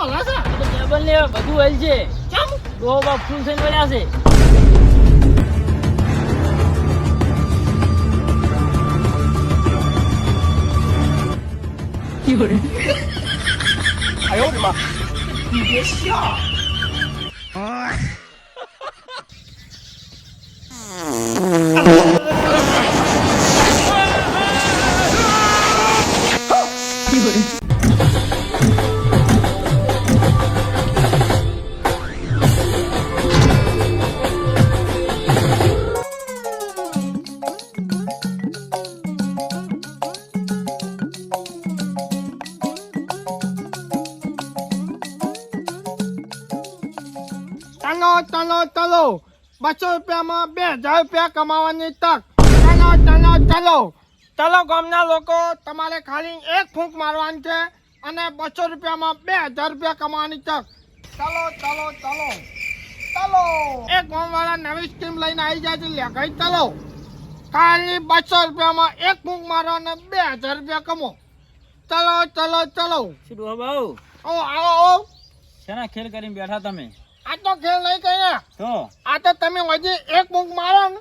મળે છે તો ટેબલ ને બધું હોય છે. ચમ? ડોહો બાપ ફૂલ થઈને વળ્યા છે. ચાલો ચાલો બસો રૂપિયામાં બે હજાર રૂપિયા કમાવાની તક. ચાલો ચલો ચાલો. ચાલો ગામના લોકો તમારે ખાલી એક ફૂંક મારવાની છે અને બસો રૂપિયામાં બે હજાર રૂપિયા કમાવાની તક. ચાલો ચાલો ચાલો. ચલો. એક ગામવાળા નવી સ્કીમ લઈને આવી જાય છે. લે ગઈ ચાલો. ખાલી બસો રૂપિયામાં એક ફૂંક મારો અને બે હજાર રૂપિયા કમો. ચલો ચાલો ચલો. શું ડોહો ઓ આવો આવો. શેના ખેલ કરીને બેઠા તમે? આ તો ખેલ નહીં કહીએ તો? આ તો તમે હજી એક બુક મારો ને.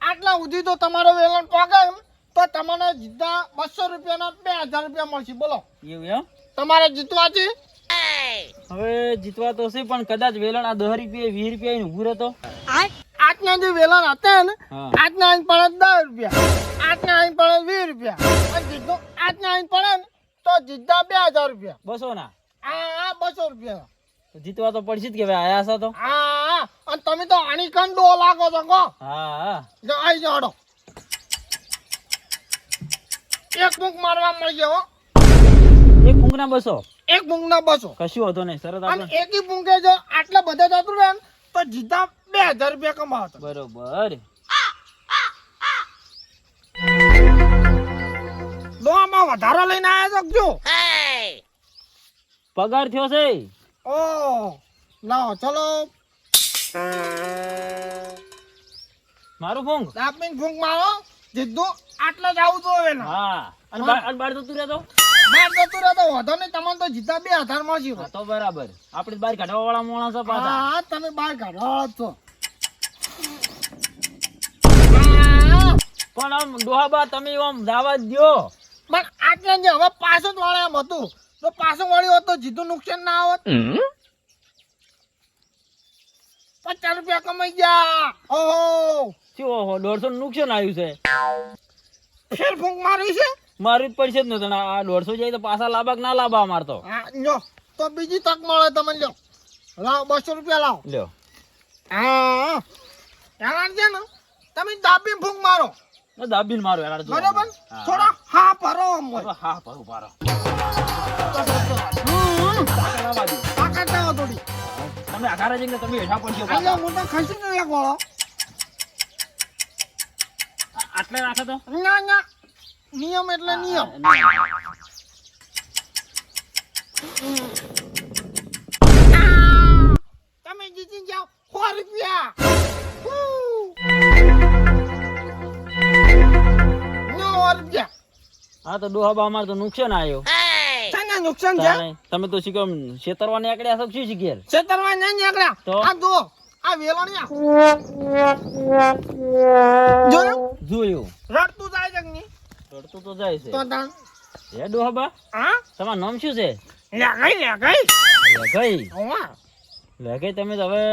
આટલા સુધી તો તમારો વેલણ પગે તો તમને જીતા બસો રૂપિયાના બે હજાર રૂપિયા મળશે. બોલો. એવું એમ? તમારે જીતવા છે હવે જીતવા તો છે પણ કદાચ વેલણ આ દસ રૂપિયા વીસ રૂપિયા ઉભું રહેતો. આજના જે વેલણ હતા ને આજના અહીં પડે દસ રૂપિયા. આજના અહીં પડે વીસ રૂપિયા. જીતો આજના અહીં પડે ને તો જીતા બે હજાર રૂપિયા. બસો ના આ આ બસો રૂપિયા. જીતવા તો પડશે જ કે ભાઈ આયા છો તો? હા અને તમે તો આની કંડો લાગો છો કો હા હા. આઈ જાડો એક બુક મારવા મળી ગયો એક એક ફૂંકના બસો? એક બુક ના બસો. કશું હતો નહીં શરત અને આપણે એકી પૂંકે જો આટલા બધા જતું રહે ને તો જીતા બે હજાર રૂપિયા કમાવતો. બરોબર. દોવામાં વધારો લઈને આવ્યા છો જો? પગાર થયો છે ઓ લાવો ચલો. મારું ફૂંક દાપીન ફૂંક મારો? જીધું આટલે જ આવું જોઈએ ને. હા. અને બાર અને બાર જતું રહેતો? બાર જતું રહેતો વધો નહીં તમને તો જીતા બે હજારમાં હા તો બરાબર. આપણે બાર કાઢવા વાળા મોણા છો પાછા. હા તમે બહાર કાઢો છો. પણ આમ ડોહાબા તમે આમ દાવા દ્યો. પણ જે હવે પાછું જ વાળા એમ હતું. તો પાછો વળ્યું હોત તો જીધું નુકસાન ના હોત. પચાસ રૂપિયા કમાઈ ગયા. ઓહો શું ઓહો દોઢસો નું નુકસાન આવ્યું છે. ફેર ફૂંક મારી છે? મારું જ પડશે જ ને તને આ દોઢસો જાય તો પાછા લાભા ના લાભા મારતો લ્યો તો બીજી તક મળે તમને લ્યો. લાવ બસો રૂપિયા લાવ. લ્યો. હા કારણ છે ને? તમે દાબી ફૂંક મારો. દાબીને મારો બરાબર? હા. થોડા હા ભરો હા ભરો પારો તમે આઘારે જઈને તમે હેઠા પડશો તમે જીતી જાઓ સો રૂપિયા હા, તો ડોહાબા અમારે તો નુકસાન આવ્યો નુકસાન છે? તમે તો શીખો છેતરવા નીકળ્યા છો શું શીખેલ છેતરવા નહીં નીકળ્યા. તો? આ જો આ વેલણિયા. જોયું? જોયું. રડતું જાય છે કે રડતું તો જાય છે. તો તાણ? એ ડોહાબા હા? તમારું નામ શું છે? લે ગઈ લે ગઈ લેઘઈ હોવા. લેઘઈ તમે તો હવે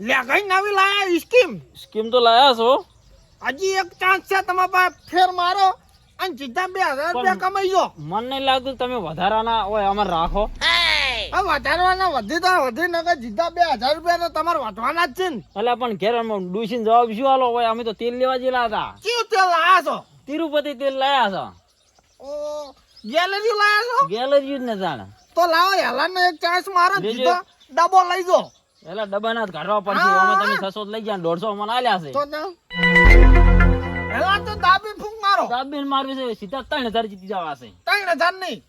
લે ગઈ નવી લાયા સ્કીમ. સ્કીમ તો લાયા છો. હજી એક ચાન્સ છે તમારા પાસે ફેર મારો. અને જીતા બે હજાર રૂપિયા કમાઈ જો મને નહીં લાગતું તમે વધારાના હોય અમારે રાખો. હવે વધારવાના વધી તો વધી નકર જીતા બે હજાર રૂપિયા તો તમારે વધવાના જ છે ને. એટલે પણ ઘેર ડૂસીને જવાબ શું આલો? હોય અમે તો તેલ લેવા જેલા હતા. કયું તેલ લાયા છો? તિરુપતિ તેલ લાયા છો. ઓ ગેલેરી લાયા છો? ગેલેરી જ ને જાણે. તો લાવો હેલાનો એક ચાન્સ મારો જીતો ડબો ડબ્બો લઈ જો. એટલે ડબ્બાના જ કાઢવા પડશે. અમે તમે છસો લઈ ગયા દોઢસો મને આલ્યા છે. તો દાબીને મારવી છે સીધા ત્રણ હજાર જીતી જવા છે. ત્રણ હજાર નહીં.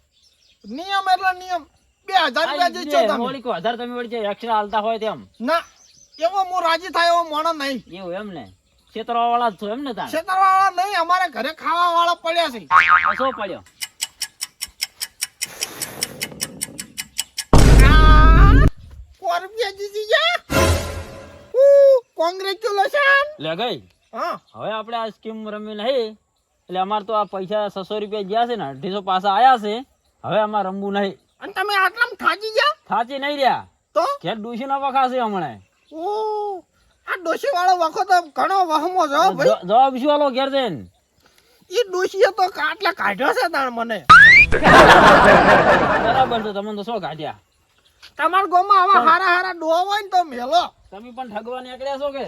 નિયમ એટલે નિયમ. બે હજાર રૂપિયા જીતશો તમે. મોડી કો હજાર તમે વળી એક્સ્ટ્રા હાલતા હોય તેમ. ના એવો હું રાજી થાય એવો મોણો નહીં. એવું એમ ને? છેતરવા વાળા છો એમ ને તાણ છેતરવાળા નહીં અમારે ઘરે ખાવા વાળા પડ્યા છે. કશો પડ્યો? સો જીતી ગયા? કોંગ્રેચ્યુલેશન લે ગઈ. હા. હવે આપણે આ સ્કીમ રમી નહીં એટલે અમારે તો આ પૈસા છસો રૂપિયા ગયા છે ને અઢીસો પાછા આયા છે. હવે અમારે રમવું નહીં. અને તમે આટલામાં થાકી ગયા? થાચી નહીં રહ્યા. તો? ઘેર ડૂસી ના વખાશે હમણાં. ઓ આ ડોસી વાળો વખો તો ઘણો વહમો છે ભાઈ. જવાબ શું આલો ઘેર જઈને? ડોસી તો આટલા કાઢ્યો છે તાણ મને. બરાબર છે તમને તો શું કાઢ્યા? તમારા ગોમાં આવા હારા હારા ડોહા હોય ને તો મેલો. તમે પણ ઠગવા નીકળ્યા છો કે?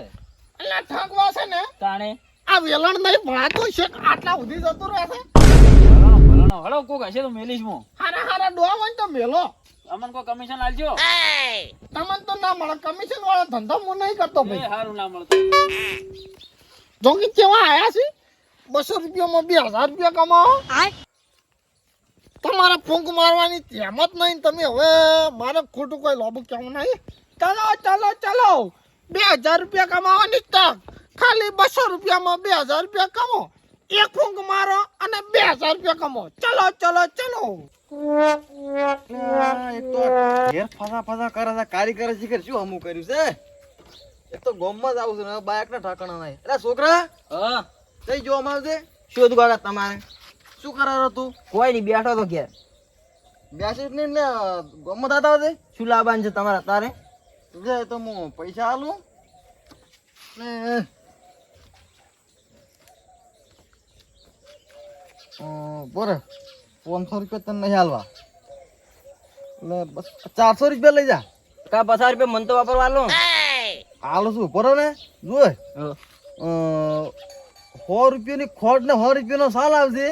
એટલે ઠગવા છે ને. તાણે? આ વેલણ નહીં ભણાતું છે આટલા સુધી જતું ભલાણો ભલાણો હળો કોક હશે તો મેલીશ હું. હારા હારા ડો હોય તો મેલો. અમને કો કમિશન આલજો તમન તો ના મળે કમિશન વાળો ધંધો હું નહીં કરતો ભાઈ. હારું ના મળતો જોગી કેવા આયા છે? બસો રૂપિયામાં બે હજાર રૂપિયા કમાવો. તમારે ફૂંક મારવાની તેમ નહીં તમે હવે મારે ખોટું કોઈ લોબુ કેવું નહીં. ચલો ચલો ચલો. બે હજાર રૂપિયા કમાવાની તક. ખાલી બસો રૂપિયામાં બે હજાર રૂપિયા કમો. એક ફૂંક મારો અને બે હજાર રૂપિયા કમો. ચલો ચલો ચલો. એક તો ઘેર ફસા ફસા કરે છે કારીગર શીખર શું હમું કર્યું છે? એક તો ગોમમાં જ આવું છે ને બાયક ના ઠાકણા નહીં. અરે છોકરા હા. કઈ જોવા મળશે શું હતું તમારે. શું કરારો તું? કોઈ નહીં બેઠો તો ઘેર. બેસી જ નહીં ને ગોમમાં શું લાવવાનું છે તમારા તારે? તો હું પૈસા આલું. ને બોરે પાંચસો રૂપિયા તને નહીં હાલવા. એટલે બસ ચારસો રૂપિયા લઈ જા. કા પચાસ રૂપિયા મન તો વાપરવા લો હાલો શું બરો ને. જોએ સો રૂપિયાની ખોટ ને સો રૂપિયાનો સાલ આવશે.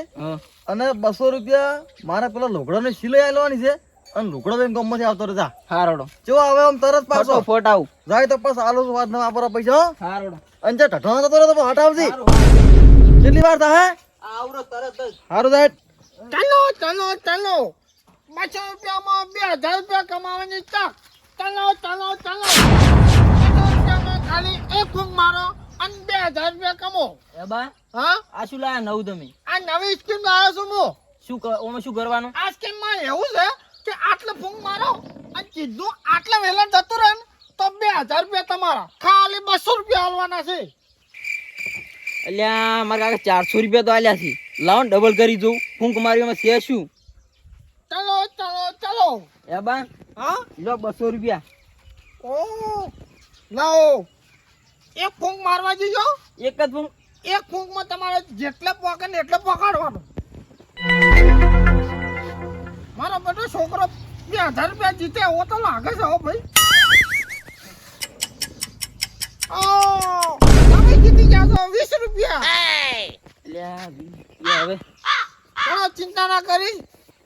અને બસો રૂપિયા મારે પેલા લુગડાની સિલાઈ આવવાની છે. અને લુગડો ગમ ગમમાંથી આવતો રહે જા. હારોડો જો હવે આમ તરત પાછો. ફોટો આવું. જાય તો પાછો આલો શું વાત ના વાપરો પૈસા. હારોડો અને જે ઢઢો થતો તો હટાવજી કેટલી વાર થાય? આવરો તરત જ. સારું જાય. ચાલો ચાલો ચલો. બસો રૂપિયામાં બે હજાર રૂપિયા કમાવાની તક ચાલો ચાલો ચાલો. બસો રૂપિયામાં ખાલી એક ફૂંક મારો અને બે હજાર રૂપિયા કમો. એ બા હા? આ શું લાયા નવું તમે? આ નવી સ્કીમ લાવ્યો છું હું. શું ઓમાં શું કરવાનું? આ સ્કીમમાં એવું છે કે આટલે ફૂંક મારો અને સીધું આટલે વહેલા જતું રહે ને તો બે હજાર રૂપિયા તમારા. ખાલી બસો રૂપિયા હાલવાના છે. અલ્યા મારા કાકા ચારસો રૂપિયા તો આલ્યા છે. લાવો ને ડબલ કરી જોઉં. ફૂંક મારીમાં છે શું? ચલો ચલો ચલો. એ બા હા? લો બસો રૂપિયા. ઓ લાવો. એક ફૂંક મારવા જજો. એક જ ફૂંક? એક ફૂંકમાં તમારે જેટલે પોકે ને એટલે પોકાડવાનો. મારો બધો છોકરો બે હજાર રૂપિયા જીતે એવો તો લાગે છે હો ભાઈ. ઓ, જીતી ગયા છો વીસ રૂપિયા. અલ્યા વી- એ હવે. પણ ચિંતા ના કરી?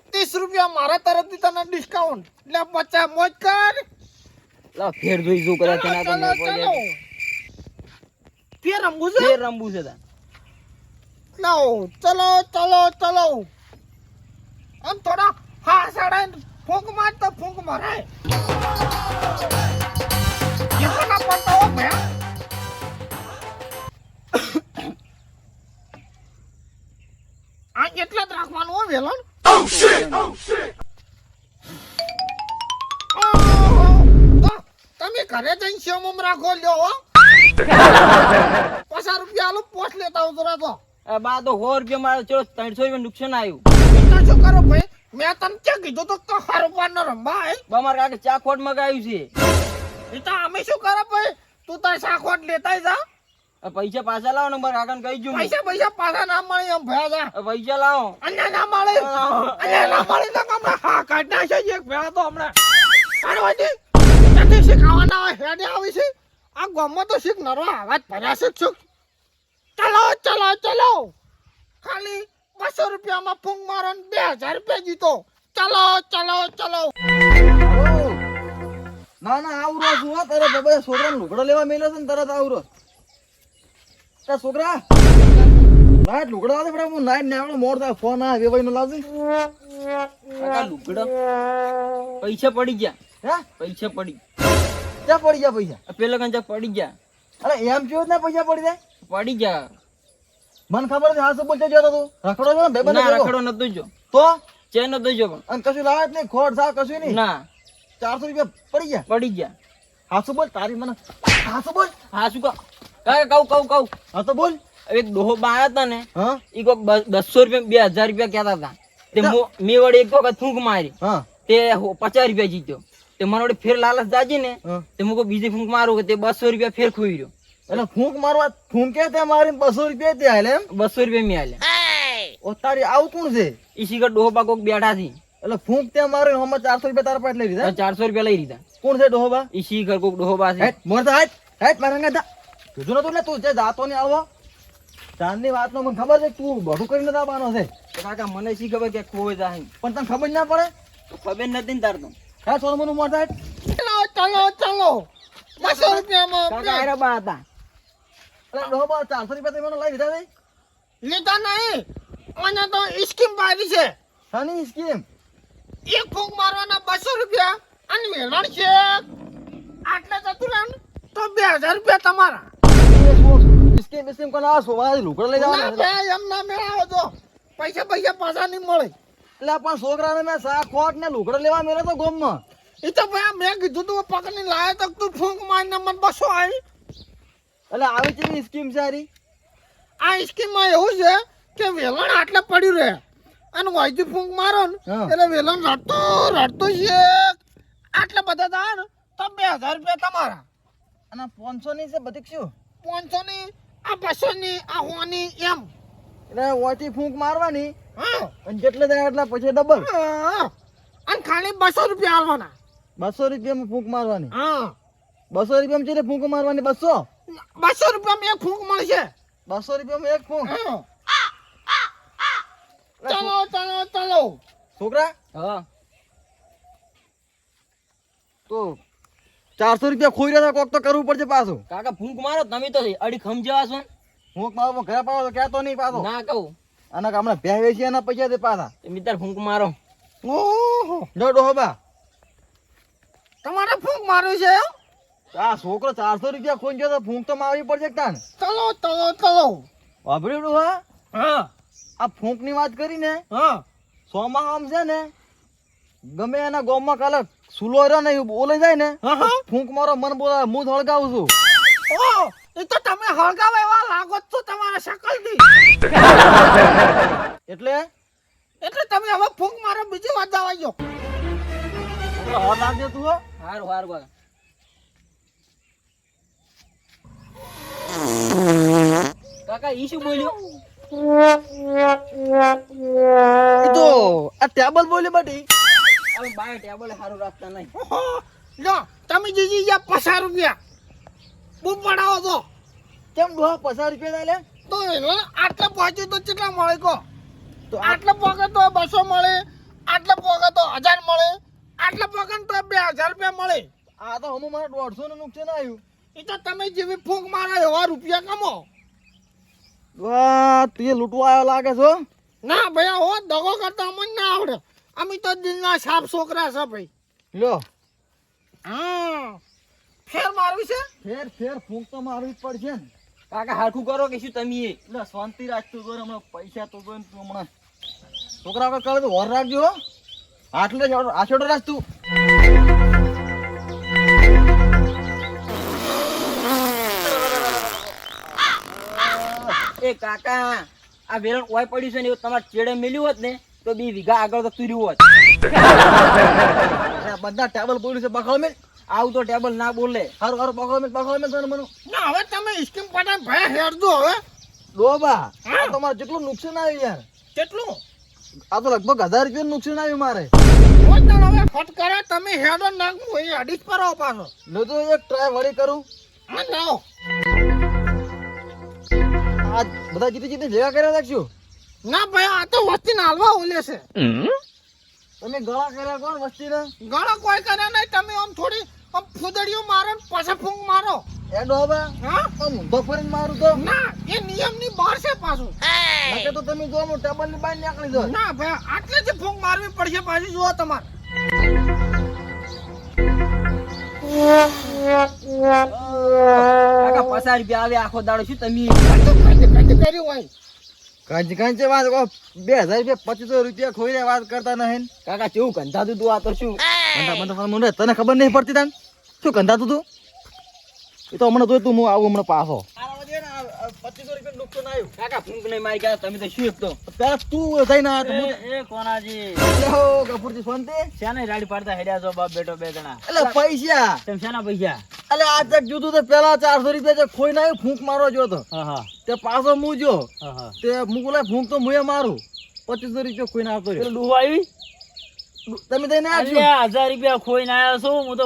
ત્રીસ રૂપિયા મારા તરફથી તને ડિસ્કાઉન્ટ એટલે પચાસ મોજ કર. લાવ ફેર જોઈ તેના. જાય. ફેર રમવું છે? ફેર રમવું છે તા લાવો ચલો ચલો ચલો. આમ થોડા હા સાડા ફૂંક માર તો ફૂંક મારે પડતા હો ભયા. હો વેલણ ઓહો, તો તમે ઘરે જઈને સેવમ રાખો લ્યો હો. પચાસ રૂપિયા આલો પોસ્ટ લેતા આવતો રહેતો આ બા તો સો રૂપિયા મારે ચલો ત્રણસો રૂપિયા નુકસાન આવ્યું. તો શું કરો ભાઈ? મેં તને ક્યાં કીધું તો કે હારું નો રમવા હે? બા મારા કાકા ચા ખોટ મગાવ્યું છે. એ તો અમે શું કરે ભાઈ? તું તાર શાખવટ લેતા જા. પૈસા પાછા લાવો નંબર કાકા કાકાને કહી જુ પૈસા પૈસા પાછા ના મળે એમ ભયા પૈસા લાવો. અન્ય ના મળે. અન્ય ના મળે તો હમણાં હા કાઢ નાખે છે એક ભેળા તો હમણાં. પાડવાજી ત્યાંથી શીખવાના હોય હેડે આવી છે આ ગામમાં તો શીખ નરો આવાજ ભર્યા છે છૂક ચલો ચલો ચલો. ખાલી બસો રૂપિયામાં ફૂંક મારો ને બે હજાર રૂપિયા જીતો. ચલો ચલો ચલો. ના ના આવરો જુઓ તારે બાબા છોકરાને લુગડો લેવા મેલ્યો છે ને તરત આવરો તા છોકરા. નાઈટ લુગડો આવે પણ હું નાઈટ ને આવડો મોર થાય. ફોન આ વેવાઈ નો લાવજે. કાકા લુગડો? પૈસા પડી ગયા. હે? પૈસા પડી. ક્યાં પડી ગયા પૈસા? પેલા કંચા પડી ગયા. અરે એમ કેવું ને પૈસા પડી જાય. પડી ગયા. મને ખબર છે હાથ બોલતો જતો તું રખડો ના રખડો નતો જો તો? ચેન નતો જો પણ. અને કશું લાવે જ નહીં ખોટ સા કશું નહીં. ના. ચારસો રૂપિયા પડી ગયા. પડી ગયા. હાસુ બોલ તારી મને હાસુ બોલ. હાસુ શું કઉ કઉ કહું હા તો બોલ. એક ડોહો બા હતા ને હા? એ કોક બસો રૂપિયા બે હજાર રૂપિયા કહેતા હતા. તે મેં વળી એક વખત ફૂંક મારી. હા. તે પચાસ રૂપિયા જીત્યો. તે મને વળી ફેર લાલચ જાજી ને તે મુકો બીજી ફૂંક મારું કે તે બસો રૂપિયા ફેર ખોઈ રહ્યો. એટલે ફૂંક મારવા ફૂંકે તે મારી બસો રૂપિયા તે હાલે બસો રૂપિયા મેં આલ્યા ઓ તારી આવું કોણ છે? ઈ શીખર ડોહો બા કોક બેઠા થી એટલે ફૂંક તે મારે હમણાં ચારસો રૂપિયા તારા પાસે લઈ લીધા ચારસો રૂપિયા લઈ લીધા. કોણ છે ડોહોબા ઈ શીખર કોક ડોહો બા છે. મોર કીધું નતું એટલે તું જે જાતો ને આવો. ચાંદની વાતનો મને ખબર છે તું બધું કરીને દાબાનો છે. કાકા મને શી ખબર કે કોઈ જાય પણ તને ખબર ના પડે? તો ખબર નથી ને તાર તો. હા સોનું મનું મોટા ચલો ચલો ચલો. બસો રૂપિયામાં કાકા બે. આયરા બા હતા. એટલે ડોબા ચારસો રૂપિયા તમે મને લઈ લીધા છે. લીધા નહીં. મને તો સ્કીમ પાડી છે. શાની સ્કીમ? એક ફૂંક મારવાના બસો રૂપિયા અને મેળવણ છે. આટલે જતું રહે તો બે હજાર રૂપિયા તમારા. સ્કીમ કોને આ સોવા લુકડ લઈ જવાના એમ ના મેળાવો તો પૈસા પૈસા પાછા નહીં મળે એટલે પણ છોકરાને મેં શાક ખોટ ને લુકડો લેવા મેળે તો ગોમમાં એ તો ભાઈ મેં કીધું તું પકડી લાયો તો તું ફૂંક મારીને મને બસો આવી એટલે આવી કેવી સ્કીમ છે આ સ્કીમમાં એવું છે કે વેલણ આટલે પડ્યું રહે અને વાયજી ફૂંક મારો ને એટલે વેલણ રડતો રડતો છે આટલે બધા દાણ તો બે હજાર રૂપિયા તમારા. અને પાંચસો ની છે બધી શું? પાંચસો ની આ બસો ની આ હોની એમ. એટલે ઓથી ફૂંક મારવાની હા. અને જેટલે થાય એટલા પછી ડબલ અને ખાલી બસો રૂપિયા આલવાના બસો રૂપિયામાં ફૂંક મારવાની? હા. બસો રૂપિયામાં છે ફૂંક મારવાની? બસો? બસો રૂપિયામાં એક ફૂંક મળશે. બસો રૂપિયામાં એક ફૂંક? ચલો ચલો ચલો. છોકરા? હા. તો ચારસો રૂપિયા ખોઈ રહ્યા કોક તો કરવું પડશે પાછું. કાકા ફૂંક મારો તમે તો અડી ખમ જવા છો. ફૂંક મારો ઘરે પાડો તો કહેતો નહીં પાછો. ના કહું. અને હમણાં બે વેચી એના પૈસા દે પાછા. મિત્ર ફૂંક મારો. ઓહો. જો ડોહોબા તમારે ફૂંક માર્યું છે આ છોકરો ચારસો રૂપિયા ખોઈ ગયો તો ફૂંક તો મારવી પડશે તાન ચલો ચલો ચલો. વાપર્યું ડોહા હા? આ ફૂંકની વાત કરી ને હા. સોમાં આમ છે ને ગમે એના ગામમાં કાલે સુલો રહ્યો ને બોલે જાય ને ફૂંક મારો મન બોલા હું હળગાવું છું. ઓ એ તો તમે હળગાવ એવા લાગો છો તમારા શકલથી. એટલે? એટલે તમે હવે ફૂંક મારો બીજી વાત દાવા ગયો હળ રાખજે તું હારું હારું કાકા કાકા ઈ શું બોલ્યું? તો આ ટેબલ બોલી બટી. હવે બાય ટેબલ સારું રાખતા નહીં. લો તમે જીજી ગયા પચાસ રૂપિયા. બૂમ પડાવો તો. કેમ ડોહા પચાસ રૂપિયા લે? તો આટલા પહોંચ્યું તો કેટલા મળે કહો? તો આટલા આટલે તો બસો મળે આટલા પોકે તો હજાર મળે આટલા પોકે તો બે હજાર રૂપિયા મળે. આ તો હમું મારા દોઢસો નું નુકસાન આવ્યું. એ તો તમે જેવી ફૂંક મારા એવા રૂપિયા કમો વાહ તું લૂંટવા આવ્યો લાગે છો ના ભાઈ હો દગો કરતા અમને ના આવડે. અમે તો દિલના સાફ છોકરા છે ભાઈ. લો. હા. ફેર મારવી છે? ફેર ફેર ફૂંક તો મારવી જ પડશે ને. કાકા હારખું કરો કે શું તમે? એટલે શાંતિ રાખતું કરો હમણાં પૈસા તો ગયો તું હમણાં. છોકરા વગર કરે તો વર રાખજો આટલે આછોડો રાખ તું. એ કાકા આ વેરણ ઓય પડ્યું છે ને એવું તમારે ચેડે મેલ્યું હોત ને તો બે વીઘા આગળ તો તુર્યું હોત. બધા ટેબલ બોલ્યું છે બખાવ મેં. આવું તો ટેબલ ના બોલે. સારું સારું બખાવ મેં બખાવ મેં તને મને. ના હવે તમે સ્કીમ પાટા ભાઈ હેરજો હવે. ડોબા આ તમારે જેટલું નુકસાન આવ્યું યાર. કેટલું? આ તો લગભગ હજાર રૂપિયા નુકસાન આવ્યું મારે. હવે ફટકારે તમે હેડો નાખું એ અડીસ પર આવો પાછો. ન તો એક ટ્રાય વળી કરું. હા લાવો આ બધા જીતી જીતી ભેગા કર્યા રાખશું? ના ભાઈ આ તો વસ્તી નાલવા ઓલે છે. તમે ગળા કર્યા કોણ વસ્તીના? ગળા કોઈ કરે નહીં તમે આમ થોડી આમ ફૂદડીઓ મારો ને પછી ફૂંક મારો. એ ડોબા હા? આમ ઊંધો ફરીને મારું તો? ના એ નિયમની બહાર છે પાછું. નકે તો તમે જો હું ટેબલની બહાર નીકળી દો ના ભાઈ આટલે જ ફૂંક મારવી પડશે પાછી જુઓ તમારે. પસાર રૂપિયા આવે આખો દાડો શું તમે? કર્યું હોય. કાંચી કાંચી વાત બે હજાર રૂપિયા, પચીસો રૂપિયા ખોઈ વાત કરતા નહીં કાકા કેવું કંધાતું તું આ તો શું? મને તને ખબર નહીં પડતી તાન? શું કંધાતું તું એ તો હમણાં જોયું તું હું આવું હમણાં પાછો. પચીસો રૂપિયા નુકસાન આવ્યું. કાકા ફૂંક નહીં મારી ગયા તમે તો શું એક પેલા તું જઈને આવ્યો એ કોનાજી? એટલે હો ગફુરજી શાને રાડી પાડતા હેડ્યા છો બાપ બેટો બે જણા? એટલે પૈસા. તેમ શાના પૈસા? એટલે આ જોતું તો પેલા ચારસો રૂપિયા જે ખોઈ નાખ્યું ફૂંક મારો જો તો. તે પાછો હું જો તે બોલે ફૂંક તો મુએ મારું. પચીસો રૂપિયા ખોઈ નાખતો ડૂહો આવી? તમે જઈને આવજો હજાર રૂપિયા ખોઈને આવ્યો છું હું તો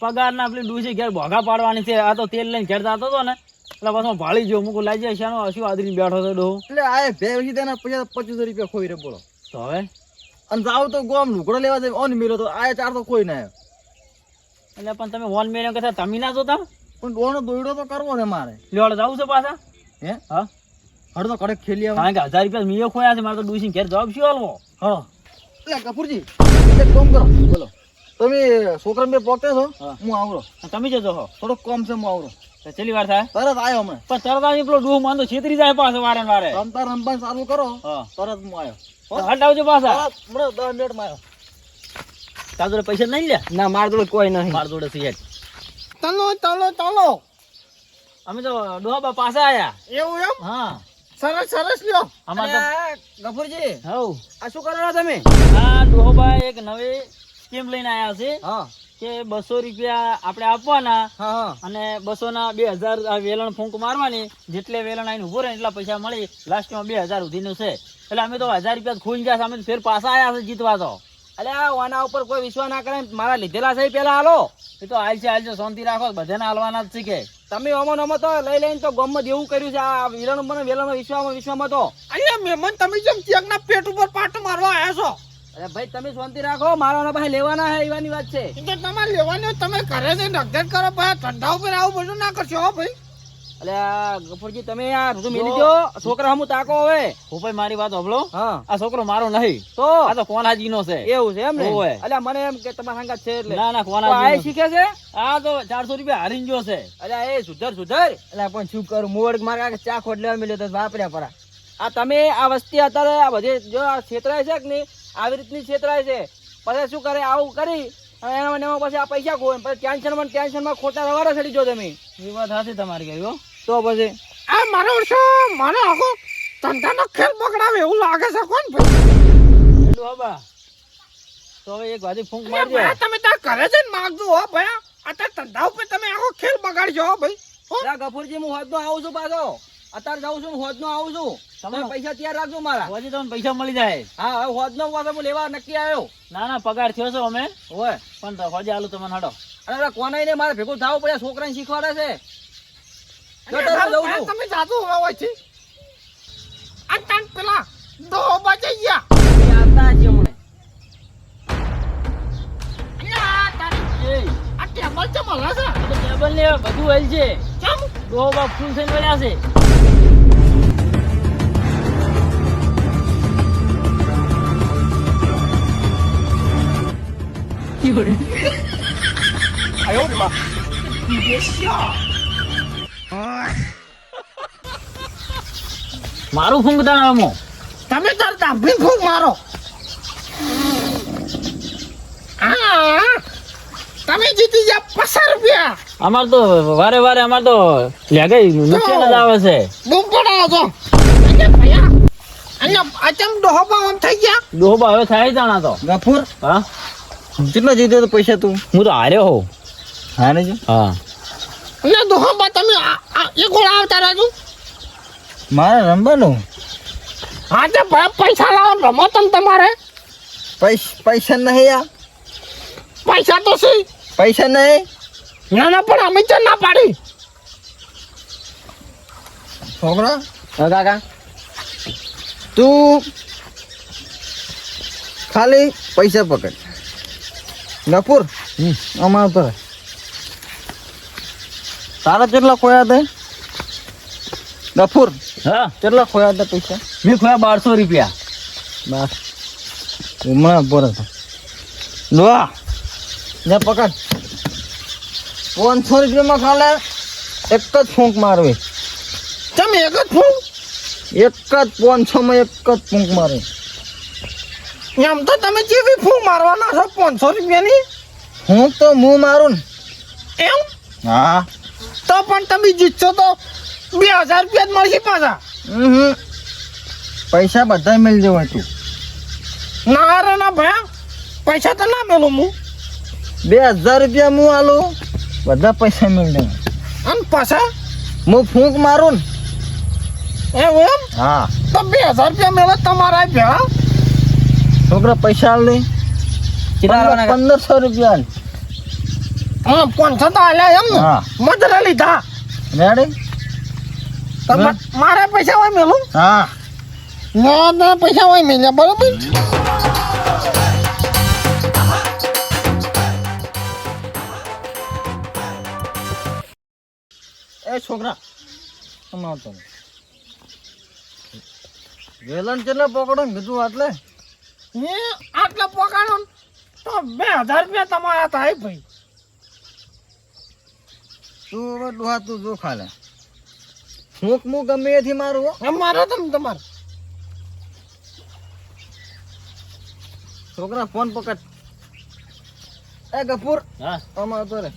પગાર ના પેલી ડૂસી ઘેર ભોગા પાડવાની છે. આ તો તેલ લઈને ઘેર જતો હતો ને. એટલે પાછો ભાળી ગયો મૂકું લાગી શાનો શું આદરી બેઠો છે ડો એટલે આ બે પછી તેના પૈસા પચીસો રૂપિયા ખોઈ રે બોલો. તો હવે? અને જાવ તો ગોમ લુગડો લેવા જાય ઓન મેળો તો આ ચાર તો કોઈ ના એટલે પણ તમે ઓન મેળો કે તમે ના જોતા? પણ ડોનો દોયડો તો કરવો ને મારે. લેવાડો જવું છે પાછા. હે? હા. હડ તો કડક ખેલી આવે. કારણ કે હજાર રૂપિયા મીયો ખોયા છે મારે તો ડૂસી ઘેર જવાબ શું હાલવો? હળો એટલે કપૂરજી એક કામ કરો બોલો. તમે છોકરા બે પોતે છો હા. હું આવરો. તમે જજો હો. થોડોક કોમ છે હું આવરો. તો વાર થાય. તરત આવ્યો હમણાં. પણ તરત આવી પેલો ડૂહ માંદો છેતરી જાય પાછો વારે વારે રમતા રમવા ચાલુ કરો. તરત હું આવ્યો હટાવજો પાછા. હમણાં દસ મિનિટમાં આવ્યો તાર જોડે પૈસા નહીં લે ના માર જોડે કોઈ નહીં. માર જોડે સિયટ તલો તલો તલો અમે તો ડોહા પાછા આયા. એવું એમ? હા. સરસ સરસ લ્યો. અમાર તો ગફુરજી. હવ આ શું કરો છો તમે? આ ડોહા એક નવી સ્કીમ લઈને આયા છે. હા. કે બસો રૂપિયા આપણે આપવાના હા હા. અને બસો ના બે હજાર વેલણ ફૂંક મારવાની જેટલે વેલણ આવીને ઊભો રહે એટલા પૈસા મળી લાસ્ટમાં બે હજાર સુધીનું છે. એટલે અમે તો હજાર રૂપિયા ખૂન ગયા અમે ફેર પાછા આયા છે જીતવા તો. અલ્યા આ વાના ઉપર કોઈ વિશ્વાસ ના કરે મારા લીધેલા છે એ પેલા હાલો. એ તો હાલ છે હાલ છે શાંતિ રાખો બધાને હાલવાના જ શીખે તમે અમો નમો તો લઈ લઈને તો ગમત એવું કર્યું છે આ વિલણ મને વેલણ વિશ્વામાં વિશ્વામાં તો. અહીંયા મહેમાન તમે જેમ ચેકના પેટ ઉપર પાટો મારવા આવ્યા છો? અરે ભાઈ તમે શાંતિ રાખો. મારા પાસે લેવાના હે એવાની વાત છે. તો તમારે લેવાનું તમે ઘરે જઈને અગિયાર કરો ભાઈ ધંધા ઉપર આવું બધું ના કરશો ભાઈ. અલે ગફુરજી તમે આ બધું મેલી દો. છોકરા હમું તાકો હવે. હું ભાઈ મારી વાત હોભળો. આ છોકરો મારો નહીં. તો? આ તો કોનાજીનો છે. એવું છે એમ ને. અલે મને એમ કે તમારા સંગાત છે એટલે. ના ના કોનાજી આ શીખે છે? આ તો ચારસો રૂપિયા હારીને ગયો છે અરે એ સુધર સુધર. એટલે પણ શું કરું? મોડ મારા કાકા ચા ખોટ લેવા મળ્યો તો વાપર્યા પરા. આ તમે આ વસ્તી અત્યારે આ બધી જો આ છેતરાય છે કે નહીં? આવી રીતની છેતરાય છે. પછી શું કરે? આવું કરી અને એના એમાં પછી આ પૈસા ખોવે. પછી ટેન્શનમાં ટેન્શનમાં ખોટા રવાડા ચડી જો તમે. એ વાત સાચી તમારી કહ્યું તો પછી? આ મારો વર્ષો મારો આખો ધંધાનો ખેલ બગડાવે એવું લાગે છે કોણ ભાઈ? એટલું હબા તો હવે એક વાદી ફૂંક મારજો. તમે ત્યાં ઘરે જઈને માગજો હો ભાઈ. અત્યારે ધંધા ઉપર તમે આખો ખેલ બગાડજો હો ભાઈ. ગફુરજી હું હોદનો આવું છું પાછો. અત્યારે જાઉં છું હોજ નો આવું છું. તમે પૈસા તૈયાર રાખજો મારા. હોજે તમને પૈસા મળી જાય. હા હવે હોજ નો પાછો હું લેવા નક્કી આવ્યો. ના ના પગાર થયો છે અમે. હોય પણ હોજે આલુ તમને હડો. અરે કોનાઈ ને મારે ભેગું થવું પડે છોકરાને શીખવાડે છે. જતો છું. તમે જાજો હવે હોયથી. આ તાન પેલા દો બચી ગયા. તારી- એ આ ટેબલ ચમ હલે છે ટેબલ ને બધું હલ છે. ચમ. ડોહો બાપ ફૂલ થઈને વળ્યા છે. મારું ફૂંક દાણામો તમે તાર દાભી ફૂંક મારો તમે જીતી ગયા પસાર રૂપિયા અમાર તો વારે વારે અમાર તો લેગાઈ નુકસાન જ આવે છે બૂમ પડાવો અચમ આમ થઈ ગયા ડોહો હવે થાય જાણા તો ગફુર હા કેટલા જીત્યો તો પૈસા તું? હું તો હાર્યો હો હા ને હા. અને ડોહા તમે આ- આ એક ગોળા આવતા રાજુ મારે રમવાનું? હા તે પૈસા લાવો રમો તમે તમારે. પૈસા પૈસા નહીં આ. પૈસા તો છે. પૈસા નહીં? ના ના પણ અમે તો ના પાડી. છોકરા? હા કાકા. તું ખાલી પૈસા પકડ. ગફુર અમાર તો તારા કેટલા ખોયા તે? ગફુર હા. કેટલા ખોયા હતા પૈસા? મેં ખોયા બારસો રૂપિયા. બસ હમણાં પર હતા. લોહા ને પકડ. પાંચસો રૂપિયામાં ખાલે. એક જ ફૂંક મારવી. તમે એક જ ફૂંક? એક જ પાંચસોમાં એક જ ફૂંક મારે એમ તો તમે જેવી ફૂ મારવાના છો પાંચસો રૂપિયાની? હું તો હું મારું એમ? હા. તો પણ તમે જીતશો તો બે હજાર રૂપિયા જ મળશે પાછા. પૈસા બધા મળી જવા તું. ના રે ના ભાઈ પૈસા તો ના મેલું હું બે હજાર રૂપિયા હું આલું બધા પૈસા મળી જવા અને પાછા? હું ફૂંક મારું ને. એવું એમ? હા. તો બે હજાર રૂપિયા મેળવે તમારા ભેળા છોકરા પૈસા કાકા? પંદરસો રૂપિયા. હા પાંચસો તો આલ્યા એમ ને? હા. મજરે લીધા. રેડી? તમે મારે પૈસા હોય મેલું? હા. ના પૈસા હોય મેલ્યા બરોબર? એ છોકરા અમાર તો વેલણ કેટલા પકડો કીધું આટલે આટલા પોકાડો તો બે હજાર રૂપિયા તમારા થાય ભાઈ. તું હવે ડોહા તું જો ખાલે? ફૂંક હું ગમે એથી મારું હો. એમ મારો તમે તમારે. છોકરા ફોન પકડ. એ ગફુર હા. અમાર તો રે.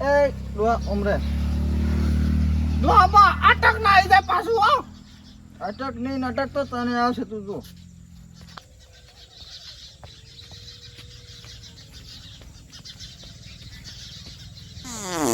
એ ડોહા ઉમરે ડોહા આમાં અટક ના આવી જાય પાછું હો. અટક નહીં અટક તો તને આવશે તું જો. Mm.